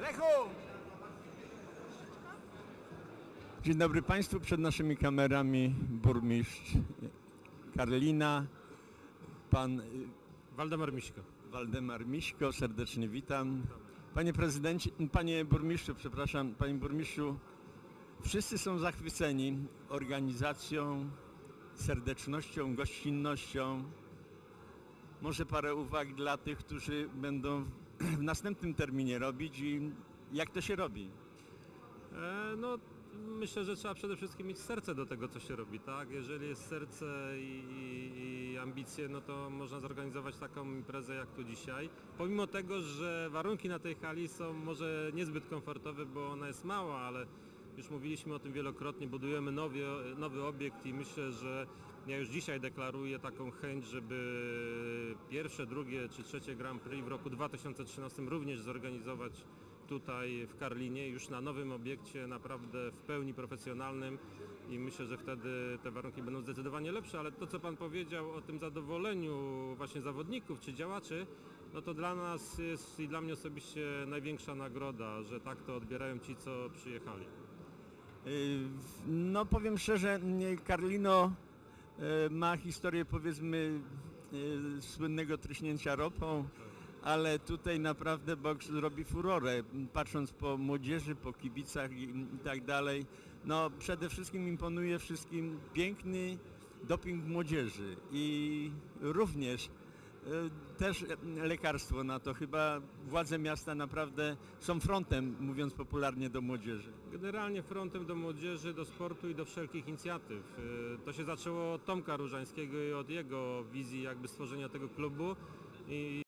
Lechu! Dzień dobry Państwu. Przed naszymi kamerami burmistrz Karlina, pan y, Waldemar Miśko. Waldemar Miśko. Serdecznie witam. Panie prezydencie, panie burmistrzu, przepraszam, panie burmistrzu, wszyscy są zachwyceni organizacją, serdecznością, gościnnością. Może parę uwag dla tych, którzy będą w następnym terminie robić i jak to się robi. E, no, myślę, że trzeba przede wszystkim mieć serce do tego, co się robi, tak? Jeżeli jest serce i, i, i ambicje, no to można zorganizować taką imprezę jak tu dzisiaj. Pomimo tego, że warunki na tej hali są może niezbyt komfortowe, bo ona jest mała, ale już mówiliśmy o tym wielokrotnie, budujemy nowy, nowy obiekt i myślę, że ja już dzisiaj deklaruję taką chęć, żeby pierwsze, drugie czy trzecie Grand Prix w roku 2013 również zorganizować tutaj w Karlinie, już na nowym obiekcie, naprawdę w pełni profesjonalnym i myślę, że wtedy te warunki będą zdecydowanie lepsze, ale to co Pan powiedział o tym zadowoleniu właśnie zawodników czy działaczy, no to dla nas jest i dla mnie osobiście największa nagroda, że tak to odbierają ci, co przyjechali. Y, No powiem szczerze, nie, Karlino y, ma historię powiedzmy y, słynnego tryśnięcia ropą, ale tutaj naprawdę boks robi furorę, patrząc po młodzieży, po kibicach i, i tak dalej. No przede wszystkim imponuje wszystkim piękny doping młodzieży i również też lekarstwo na to. Chyba władze miasta naprawdę są frontem, mówiąc popularnie, do młodzieży. Generalnie frontem do młodzieży, do sportu i do wszelkich inicjatyw. Y, To się zaczęło od Tomka Różańskiego i od jego wizji jakby stworzenia tego klubu. I